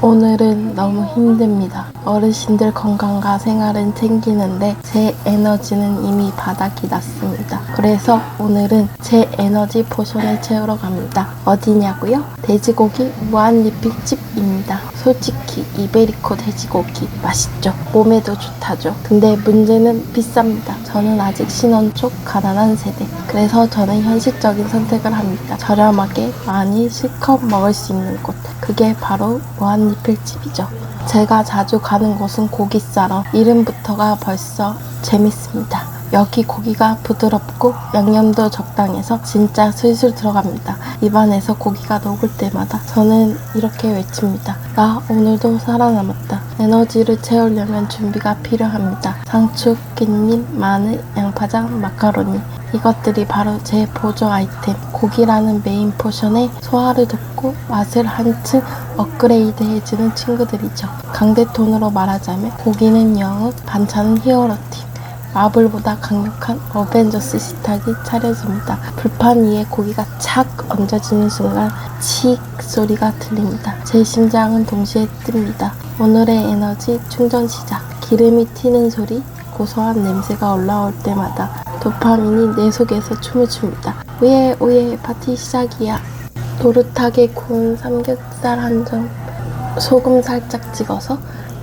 오늘은 너무 힘듭니다. 어르신들 건강과 생활은 챙기는데 제 에너지는 이미 바닥이 났습니다. 그래서 오늘은 제 에너지 포션을 채우러 갑니다. 어디냐고요? 돼지고기 무한리필집입니다. 솔직히 이베리코 돼지고기 맛있죠? 몸에도 좋다죠? 근데 문제는 비쌉니다. 저는 아직 신혼 쪽 가난한 세대. 그래서 저는 현실적인 선택을 합니다. 저렴하게 많이 실컷 먹을 수 있는 곳. 그게 바로 무한리필집이죠. 제가 자주 가는 곳은 고기 싸러 이름부터가 벌써 재밌습니다. 여기 고기가 부드럽고 양념도 적당해서 진짜 슬슬 들어갑니다. 입안에서 고기가 녹을 때마다 저는 이렇게 외칩니다. 나 오늘도 살아남았다. 에너지를 채우려면 준비가 필요합니다. 상추, 깻잎, 마늘, 양파장, 마카로니. 이것들이 바로 제 보조 아이템. 고기라는 메인 포션에 소화를 돕고 맛을 한층 업그레이드 해주는 친구들이죠. 강대톤으로 말하자면 고기는 영웅, 반찬은 히어로팀. 마블보다 강력한 어벤져스 식탁이 차려집니다. 불판 위에 고기가 착 얹어지는 순간 칙 소리가 들립니다. 제 심장은 동시에 뜹니다. 오늘의 에너지 충전 시작. 기름이 튀는 소리, 고소한 냄새가 올라올 때마다 도파민이 내 속에서 춤을 춥니다. 오예 오예 파티 시작이야. 노릇하게 구운 삼겹살 한 점, 소금 살짝 찍어서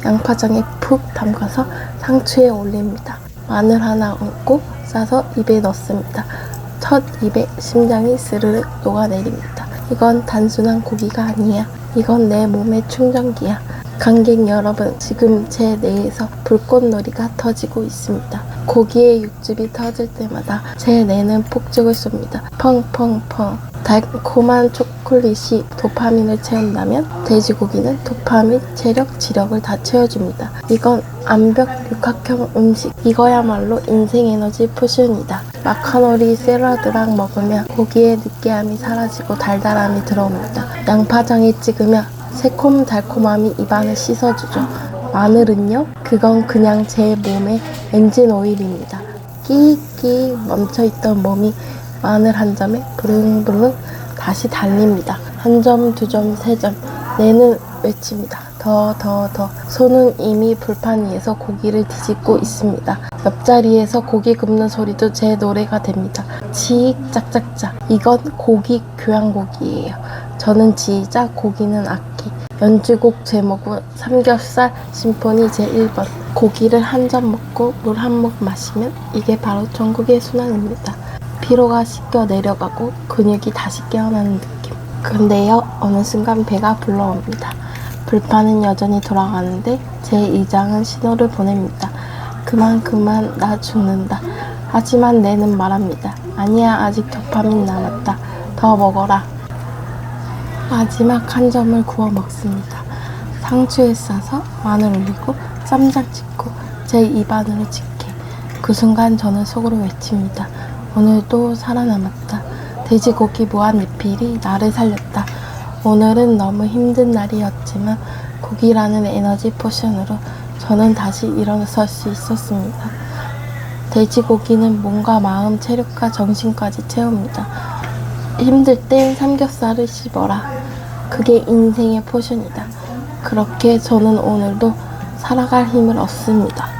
양파장에 푹 담가서 상추에 올립니다. 마늘 하나 얹고 싸서 입에 넣습니다. 첫 입에 심장이 스르르 녹아내립니다. 이건 단순한 고기가 아니야. 이건 내 몸의 충전기야. 관객 여러분, 지금 제 뇌에서 불꽃놀이가 터지고 있습니다. 고기의 육즙이 터질 때마다 제 뇌는 폭죽을 쏩니다. 펑펑펑. 달콤한 초콜릿이 도파민을 채운다면 돼지고기는 도파민, 체력, 지력을 다 채워줍니다. 이건 암벽 육각형 음식. 이거야말로 인생 에너지 포션이다. 마카로니 샐러드랑 먹으면 고기의 느끼함이 사라지고 달달함이 들어옵니다. 양파장에 찍으면 새콤달콤함이 입안을 씻어주죠. 마늘은요? 그건 그냥 제 몸의 엔진 오일입니다. 끼익끼익 멈춰있던 몸이 마늘 한 점에 부릉부릉 다시 달립니다. 한 점, 두 점, 세 점. 뇌는 외칩니다. 더, 더, 더. 손은 이미 불판 위에서 고기를 뒤집고 있습니다. 옆자리에서 고기 굽는 소리도 제 노래가 됩니다. 치익, 짝짝짝. 이건 고기 교향곡이에요. 저는 지휘자, 고기는 악기. 연주곡 제목은 삼겹살 심포니 제1번. 고기를 한 점 먹고 물 한 모금 마시면 이게 바로 전국의 순환입니다. 피로가 씻겨 내려가고 근육이 다시 깨어나는 느낌. 근데요, 어느 순간 배가 불러옵니다. 불판은 여전히 돌아가는데 제 이장은 신호를 보냅니다. 그만 그만 나 죽는다. 하지만 내는 말합니다. 아니야 아직 도파민 남았다. 더 먹어라. 마지막 한 점을 구워 먹습니다. 상추에 싸서 마늘 올리고 쌈장 찍고 제 입안으로 집게. 그 순간 저는 속으로 외칩니다. 오늘도 살아남았다. 돼지고기 무한 리필이 나를 살렸다. 오늘은 너무 힘든 날이었지만 고기라는 에너지 포션으로 저는 다시 일어설 수 있었습니다. 돼지고기는 몸과 마음, 체력과 정신까지 채웁니다. 힘들 땐 삼겹살을 씹어라. 그게 인생의 포션이다. 그렇게 저는 오늘도 살아갈 힘을 얻습니다.